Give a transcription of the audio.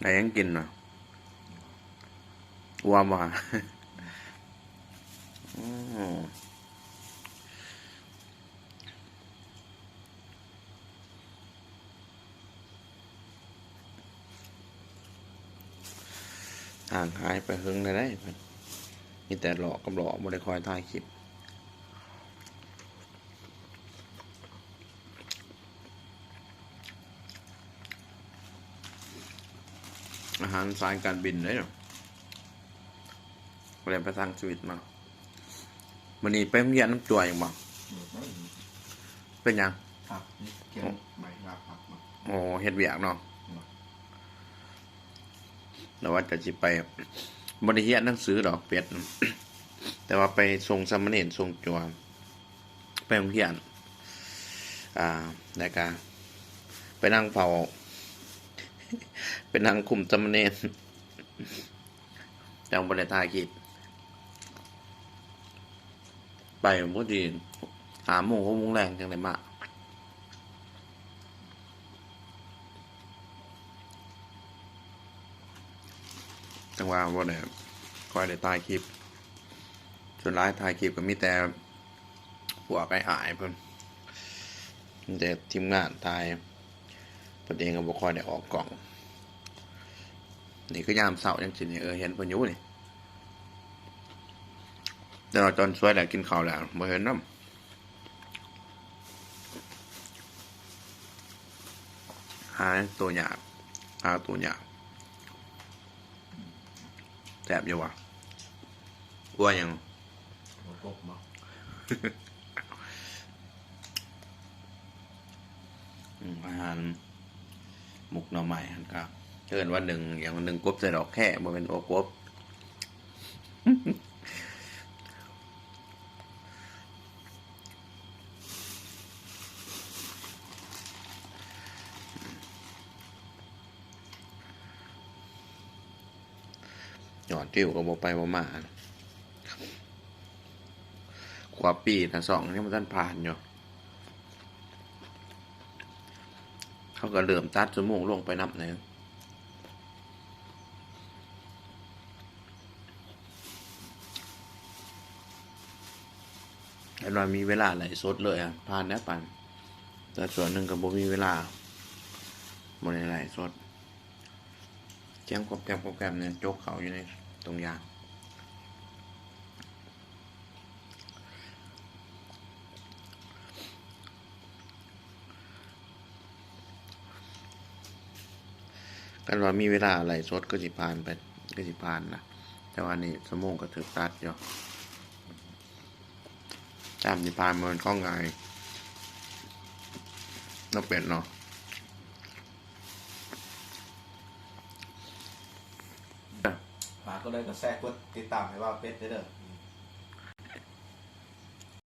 ไหนยังกินเนาะวัวมาห่างหายไปหึงได้ได้เพิ่นมีแต่หลอกกับหลอกบ่ได้คอยถ่ายคลิป อาหารสายการบินเลยเนาะเรียนไปทางชีวิตมาวันนี้ไปโรงเรียนน้ำตัวอย่างบอกเป็นหยังครับนี่เขียนใบลาพักมาโอ้เฮ็ดเวียกเนาะแต่ว่าจะจิไปบริเฮียนหนังสือดอกเป็ด แต่ว่าไปส่งสามเณรส่งจัวไปโรงเรียน อ่าแล้วก็ไปนั่งเฝ้า ไปนั่งคุมสามเณรจังบริทายกิจไปพอดีหาโมงหกโมงแรงจังเลยมาจังหวะว่าเนี่ยคอยได้ถ่ายคลิปส่วนร้ายถ่ายคลิปก็มีแต่หัวกไอ้อายเพิ่นมีแต่ทีมงานถ่าย ประเด็นก็บ่ค่อยได้ออกกล่อง นี่ก็ยามเสาร์ยังสินี่เออเห็นเพิ่นอยู่นี่แต่ว่าตอนสวยแล้วกินข้าวแล้วบ่เห็นนำหาตัวยากหาตัวยากแสบอยู่วะกลัวยังหัวกบมาอืมอาหารห มุกหน่อไม้ฮันครับเชิญว่าหนึ่งอย่างหนึ่งกบใส่ดอกแค่บ่เป็นโอกบหยอดจิ้วก็บอไปบ่มาขวาปีนะสองนี่มันท่านผ่านอยู่ เขาก็เริ่มตัดสมองลงไปนับเนี่ยแต่เรามีเวลาไหลสดเลยอะผ่านแล้ปันแต่ส่วนหนึ่งก็บ่มีเวลาบ่ได้ไหลสดแจ้งโปรแกรมโปรแกรมเนี่ยโจกเขาอยู่ในตรงยาง กันว่ามีเวลาไหลฟ์สดก็สิผ่านไปก็สิผ่านนะแต่ว่านี่สมองก็ถือตัดอยู่จามสิผ่านมันข้องไงนกเป็ดเนาะฝากก็เลยก็แทรกกดติดตามให้ว่าเป็ดเด้อ